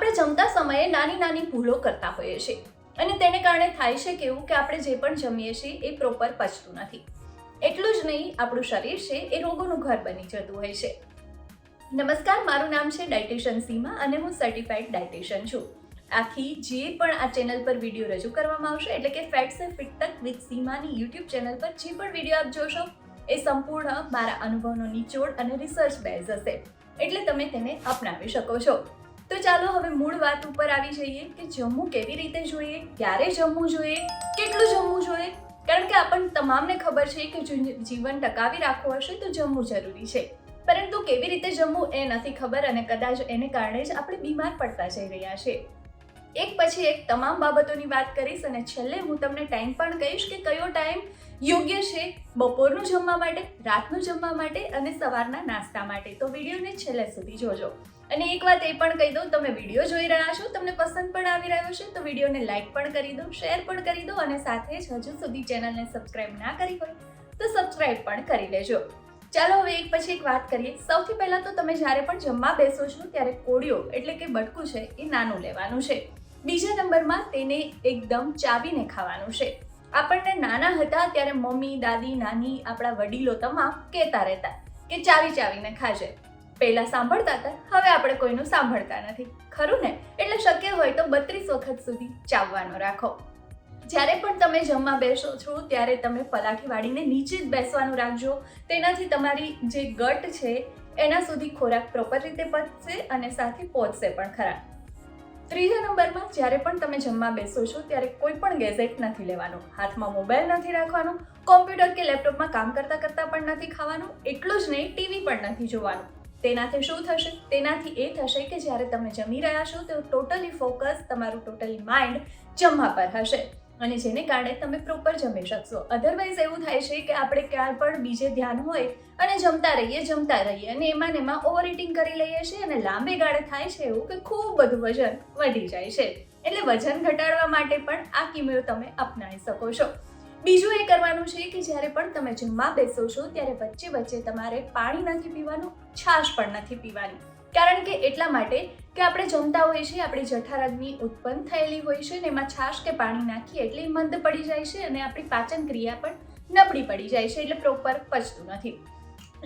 આપણે જમતા સમયે નાની નાની ભૂલો કરતા હોઈએ છીએ. અને તેને કારણે થાય છે કેવું કે આપણે જે પણ જમીએ છીએ એ પ્રોપર પચતું નથી. એટલું જ નહીં, આપણું શરીર છે એ રોગોનું ઘર બની જતું હોય છે. નમસ્કાર, મારું નામ છે ડાયટિશિયન સીમા અને હું સર્ટિફાઈડ ડાયટિશિયન છું. આખી જે પણ આ ચેનલ પર વીડિયો રજૂ કરવામાં આવશે, એટલે કે ફેટ્સ એન્ડ ફિટ તક વિથ સીમાની યુટ્યુબ ચેનલ પર જે પણ વીડિયો આપ જોશો, એ સંપૂર્ણ મારા અનુભવનો નિચોડ અને રિસર્ચ બેઝ હશે. એટલે તમે તેને અપનાવી શકો છો. ચાલો હવે મૂળ વાત ઉપર આવી જઈએ કે જમવું કેવી રીતે જોઈએ, ક્યારે જમવું જોઈએ, કેટલું જમવું જોઈએ? કારણ કે આપણને તમામને ખબર છે કે જીવન ટકાવી રાખવું હશે તો જમવું જરૂરી છે. પરંતુ કેવી રીતે જમવું એ નથી ખબર અને કદાચ એને કારણે જ આપણે બીમાર પડતા જઈ રહ્યા છે. એક પછી એક તમામ બાબતોની વાત કરીશ અને છેલ્લે હું તમને ટાઈમ પણ કહીશ કે કયો ટાઈમ યોગ્ય છે બપોરનું જમવા માટે, રાતનું જમવા માટે અને સવારના નાસ્તા માટે. તો વિડીયોને છેલ્લે સુધી જોજો. અને એક વાત એ પણ કહી દઉં, તમે વીડિયો જોઈ રહ્યા છો, તમને પસંદ પણ આવી રહ્યો છે, તો વિડીયોને લાઇક પણ કરી દો શેર પણ કરી દો અને સાથે જ હજુ સુધી ચેનલને સબસ્ક્રાઇબ ના કરી હોય તો સબસ્ક્રાઇબ પણ કરી લેજો. ચાલો હવે એક પછી એક વાત કરીએ. સૌથી પહેલાં તો તમે જ્યારે પણ જમવા બેસો છો, ત્યારે કોળિયો એટલે કે બટકું છે, એ નાનું લેવાનું છે. બીજા નંબરમાં તેને એકદમ ચાવીને ખાવાનું છે. આપણને નાના હતા ત્યારે મમ્મી, દાદી, નાની આપણા વડીલો તમામ કહેતા રહેતા કે ચાવી ચાવીને ખાજે. પહેલા સાંભળતા હતા, હવે આપણે કોઈનું સાંભળતા નથી. ખરું ને? એટલે શક્ય હોય તો બત્રીસ વખત સુધી ચાવવાનો રાખો. જ્યારે પણ તમે જમવા બેસો છો, ત્યારે તમે પલાઠી વાળીને નીચે જ બેસવાનું રાખજો. તેનાથી તમારી જે ગટ છે, એના સુધી ખોરાક પ્રોપર રીતે પચશે અને સાથે પહોંચશે પણ ખરા. ત્રીજા નંબરમાં, જ્યારે પણ તમે જમવા બેસો છો, ત્યારે કોઈ પણ ગેઝેટ નથી લેવાનું. હાથમાં મોબાઈલ નથી રાખવાનું કોમ્પ્યુટર કે લેપટોપમાં કામ કરતા કરતા પણ નથી ખાવાનું, એટલું જ નહીં ટીવી પણ નથી જોવાનું. તેનાથી શું થશે? તેનાથી એ થશે કે જ્યારે તમે જમી રહ્યા છો, તો ટોટલી ફોકસ તમારું ટોટલી માઇન્ડ જમવા પર હશે. અને જેને કારણે તમે પ્રોપર જમી શકશો. અધરવાઇઝ એવું થાય છે કે આપણે ક્યાંય પણ બીજે ધ્યાન હોય અને જમતા રહીએ જમતા રહીએ અને એમાં ને એમાં ઓવર ઇટિંગ કરી લઈએ છીએ અને લાંબે ગાળે થાય છે એવું કે ખૂબ બધું વજન વધી જાય છે. એટલે વજન ઘટાડવા માટે પણ આ કિમિયો તમે અપનાવી શકો છો. બીજું એ કરવાનું છે કે જ્યારે પણ તમે જમવા બેસો છો, ત્યારે વચ્ચે વચ્ચે તમારે પાણી નથી પીવાનું, છાશ પણ નથી પીવાની. કારણ કે એટલા માટે કે આપણે જમતા હોઈએ છીએ, આપણી જઠરાગ્નિ ઉત્પન્ન થયેલી હોય છે ને એમાં છાશ કે પાણી નાખીએ એટલે મંદ પડી જાય છે અને આપણી પાચન ક્રિયા પણ નબળી પડી જાય છે એટલે પ્રોપર પચતું નથી.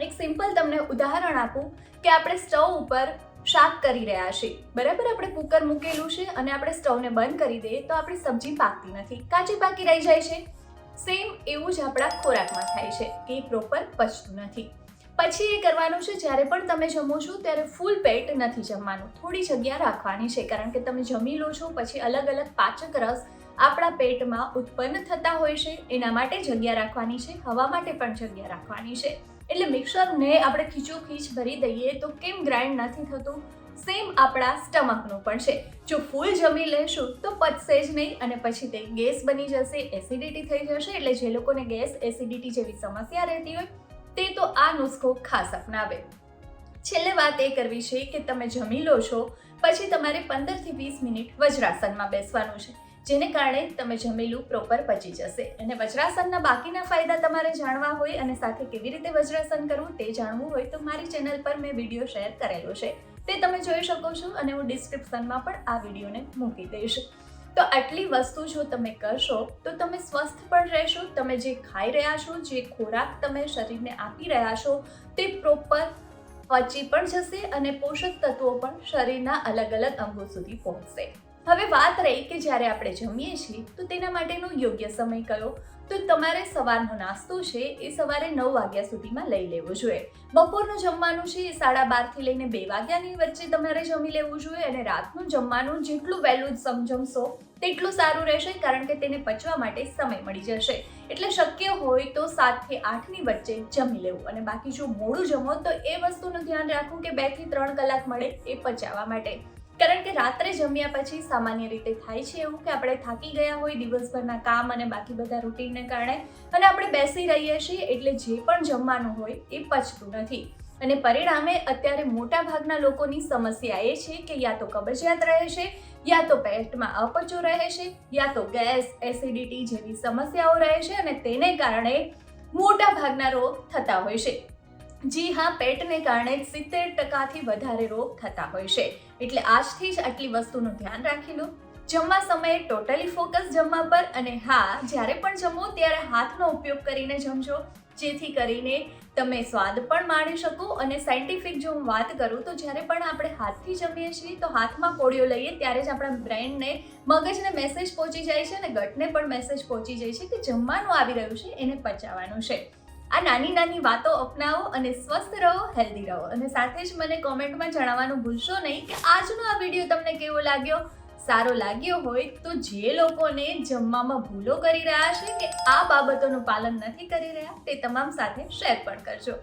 એક સિમ્પલ તમને ઉદાહરણ આપું કે આપણે સ્ટવ ઉપર શાક કરી રહ્યા છીએ. બરાબર? આપણે કુકર મૂકેલું છે અને આપણે સ્ટવને બંધ કરી દઈએ તો આપણી સબ્જી પાકતી નથી. કાચી પાકી રહી જાય છે. સેમ એવું જ આપણા ખોરાકમાં થાય છે, કે પ્રોપર પચતું નથી. પછી એ કરવાનું છે, જ્યારે પણ તમે જમો છો, ત્યારે ફૂલ પેટ નથી જમવાનું. થોડી જગ્યા રાખવાની છે, કારણ કે તમે જમી લો છો, પછી અલગ અલગ પાચક રસ આપણા પેટમાં ઉત્પન્ન થતા હોય છે, એના માટે જગ્યા રાખવાની છે, હવા માટે પણ જગ્યા રાખવાની છે. એટલે મિક્સરને આપણે ખીચોખીચ ભરી દઈએ તો કેમ ગ્રાઇન્ડ નથી થતું? સેમ આપણા સ્ટમકનું પણ છે. જો ફૂલ જમી લેશું તો પચશે જ નહીં અને પછી તે ગેસ બની જશે, એસિડિટી થઈ જશે, એટલે જે લોકોને ગેસ એસિડિટી જેવી સમસ્યા રહેતી હોય, તે તો આ નુસ્ખો ખાસ અપનાવે. છેલ્લે વાત એ કરવી છે કે તમે જમી લો છો, પછી તમારે પંદરથી વીસ મિનિટ વજ્રાસનમાં બેસવાનું છે. જેને કારણે તમે જમેલું પ્રોપર પચી જશે. અને વજ્રાસનના બાકીના ફાયદા તમારે જાણવા હોય અને સાથે કેવી રીતે વજ્રાસન કરવું તે જાણવું હોય તો મારી ચેનલ પર મેં વીડિયો શેર કરેલો છે. તે તમે જોઈ શકો છો અને હું ડિસ્ક્રિપ્શનમાં પણ આ વિડીયોને મૂકી દઈશ. તો આટલી વસ્તુ જો તમે કરશો, તો તમે સ્વસ્થ પણ રહેશો, તમે જે ખાઈ રહ્યા છો, જે ખોરાક તમે શરીરને આપી રહ્યા છો, તે પ્રોપર પચી પણ જશે અને પોષક તત્વો પણ શરીરના અલગ અલગ અંગો સુધી પહોંચશે. હવે વાત રહી કે જ્યારે આપણે જમીએ છીએ, તો તેના માટેનો યોગ્ય સમય કયો? તો તમારે સવારનો નાસ્તો છે એ સવારે નવ વાગ્યા સુધીમાં લઈ લેવો જોઈએ. બપોરનું જમવાનું છે એ સાડા બારથી લઈને બે વાગ્યાની વચ્ચે તમારે જમી લેવું જોઈએ અને રાતનું જમવાનું જેટલું વહેલું સમજમશો તેટલું સારું રહેશે કારણ કે તેને પચવા માટે સમય મળી જશે. એટલે શક્ય હોય તો સાતથી આઠની વચ્ચે જમી લેવું અને બાકી જો મોડું જમો તો એ વસ્તુનું ધ્યાન રાખવું કે બેથી ત્રણ કલાક મળે એ પચાવવા માટે. કારણ કે રાત્રે જમ્યા પછી સામાન્ય રીતે થાય છે એવું કે આપણે થાકી ગયા હોય, દિવસભરના કામ અને બાકી બધા રૂટીનને કારણે અને આપણે બેસી રહીએ છીએ એટલે જે પણ જમવાનું હોય એ પચતું નથી. અને પરિણામે અત્યારે મોટા ભાગના લોકોની સમસ્યા એ છે કે યા તો કબજિયાત રહે છે, યા તો પેટમાં અપચો રહે છે, યા તો ગેસ, એસિડિટી જેવી સમસ્યાઓ રહે છે અને તેને કારણે મોટા ભાગના રોગ થતા હોય છે. જી હા, પેટને કારણે સિત્તેર ટકાથી વધારે રોગ થતા હોય છે. એટલે આજથી જ આટલી વસ્તુનું ધ્યાન રાખી લો. જમવા સમયે ટોટલી ફોકસ જમવા પર અને હા, જ્યારે પણ જમો ત્યારે હાથનો ઉપયોગ કરીને જમજો. જેથી કરીને તમે સ્વાદ પણ માણી શકો અને સાયન્ટિફિક જો હું વાત કરું તો જ્યારે પણ આપણે હાથથી જમીએ છીએ તો હાથમાં કોળીઓ લઈએ ત્યારે જ આપણા બ્રેઇનને મગજને મેસેજ પહોંચી જાય છે અને ગટને પણ મેસેજ પહોંચી જાય છે કે જમવાનું આવી રહ્યું છે, એને પચાવવાનું છે. આ નાની નાની વાતો અપનાવો અને સ્વસ્થ રહો હેલ્ધી રહો. અને સાથે જ મને કોમેન્ટમાં જણાવવાનું ભૂલશો નહીં કે આજનો આ વીડિયો તમને કેવો લાગ્યો? સારો લાગ્યો હોય તો જે લોકોને જમવામાં ભૂલો કરી રહ્યા છે કે આ બાબતોનું પાલન નથી કરી રહ્યા, તે તમામ સાથે શેર પણ કરજો.